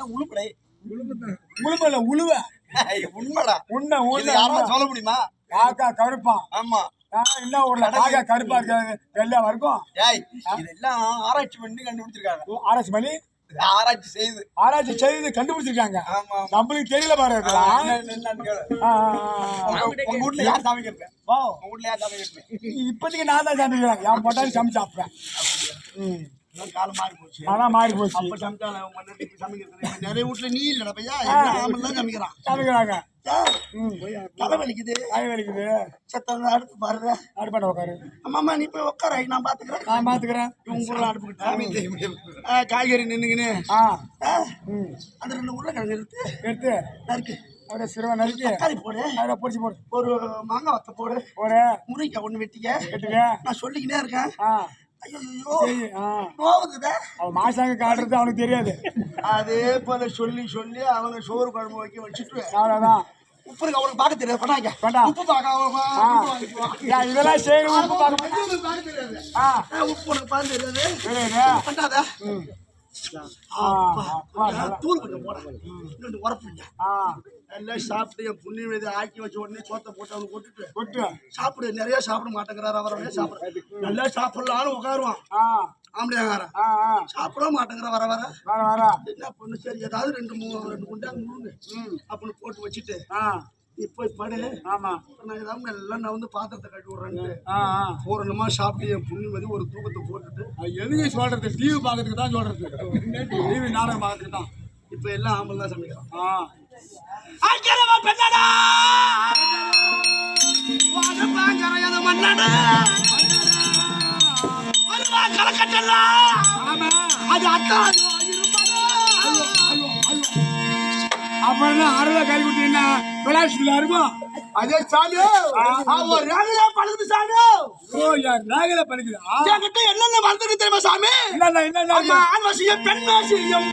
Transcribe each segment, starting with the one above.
எல்லாம் உழுப்படை. உழுவ. உண்மைடா. உன்ன இது உன்ன யாராவது சொல்ல முடியுமா? காக்கா கருப்பான் ஆமா. ஆ, என்ன ஊர்ல? காக்கா கருப்பா இருக்காது வெள்ளையா இருக்கும் ஏய் இதெல்லாம் ஆராய்ச்சி பண்ணி கண்டுபிடிச்சிருக்காங்க. ஆராய்ச்சி பண்ணி? ஆராய்ச்சி செய்து. ஆராய்ச்சி செய்து கண்டுபிடிச்சிருக்காங்க. நம்மளுக்கு தெரியல பாரு இதெல்லாம். உங்க வீட்டுல யார் சமைக்கிறது. உங்க வீட்டுல யார் சமைக்கிறது இப்போதைக்கு நான் தான் சமைக்கிறேன் என் பொட்டாலும் சமைச்சு சாப்பிட்றேன். ம். காலம் மாறி போச்சு. நிறைய வீட்டுல நீ இல்லடா பையா. ஆம்பளை சமைக்கிறான்? சமைக்கிறாங்க. ஏய், ம். தலை வலிக்குது. காய் வலிக்குது. சத்தம் அடுத்து பாருங்க. அடுப்பாண்ட உட்காரு. அம்மா நீ போய் உட்கார. நான் பாத்துக்கிறேன். நான் பாத்துக்கிறேன். உங்க ஊர்ல அடுப்புக்கிட்ட காய்கறி நின்னுங்கன்னு அந்த ரெண்டு உருளைக்கிழங்கு எடுத்து எடுத்து. நறுக்கு. அப்படியே சிறுவ நறுக்கி. தக்காளி போடு. அதில் பொரிச்சு போடு. ஒரு மாங்காய் வத்த போடு. போடு. முருங்கைக்காய் ஒண்ணு வெட்டிக்க. கட்டுங்க நான் சொல்லிக்கினே இருக்கேன். மாசாங்க காட்டுறது அவனுக்கு தெரியாது. அதே போல சொல்லி சொல்லி அவங்க சோறு குழம்பு வைக்க வச்சுட்டு அவ்வளோதான் உப்பு இருக்கு? அவனுக்கு பார்க்க தெரியாது. பண்ணாங்க வேண்டாம். உப்பு பார்க்க உப்பு இதெல்லாம் பார்க்க தெரியாது. உப்பு உனக்கு பார்க்க பண்ணாத. தூள் கொஞ்சம் போட. இன்னொன்று உரப்புங்க எல்லாம் சாப்பிட்டு என் புண்ணியம் இது ஆக்கி வச்ச உடனே சோத்தை போட்டு அவனுக்கு கொட்டுட்டு. கொட்டு. சாப்பிடு நிறைய சாப்பிட மாட்டேங்கிறாரு அவரவே சாப்பிட. நல்லா சாப்பிடலான்னு உட்காருவான் ஆம்பளையாங்காரன் சாப்பிட மாட்டேங்கிற வர வர. வர வர. என்ன பண்ணு சரி ஏதாவது ரெண்டு மூணு ரெண்டு குண்டாங்க மூணு அப்படின்னு போட்டு வச்சுட்டு நீ போய் படு. ஆமா. நான் ஏதாவது எல்லாம் நான் வந்து பாத்திரத்தை கட்டி ஆ ஆ. பூரணமா சாப்பிட்டு என் புண்ணியமதி ஒரு தூக்கத்தை போட்டுட்டு. எதுக்கு சொல்றது டிவி பார்க்கறதுக்கு தான் சொல்றது. டிவி நாடகம் பார்க்கறதுக்கு தான். இப்ப எல்லாம் ஆம்பளை தான் சமைக்கிறான். ஆ. பெண்ணடா! அப்புறம் என்ன அறுபது அதே சாமி. அவன் ரேகல பழுது சாமி. ஓ யார் நாகல பணிக்குதா என்கிட்ட என்னென்ன மறந்துருக்கு தெரியுமா சாமி? என்னண்ணா அம்மா ஆண் வசியம் பெண் வசியம்.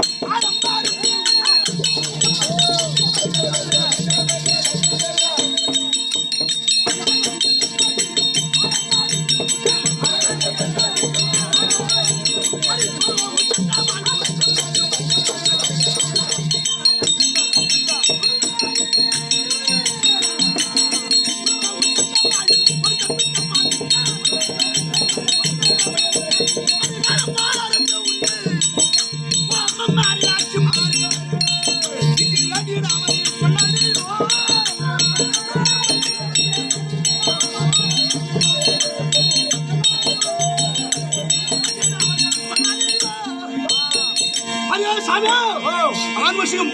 ஆண் வசியம்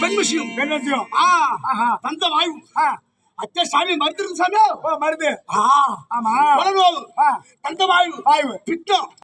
பெண் விஷயம் ஆ ஆஹா தந்த வாயு. அத்தை சாமி மறுத்துருக்கு சாமி. ஆ ஆமா. தந்த வாயு. வாய்வு பித்தம்.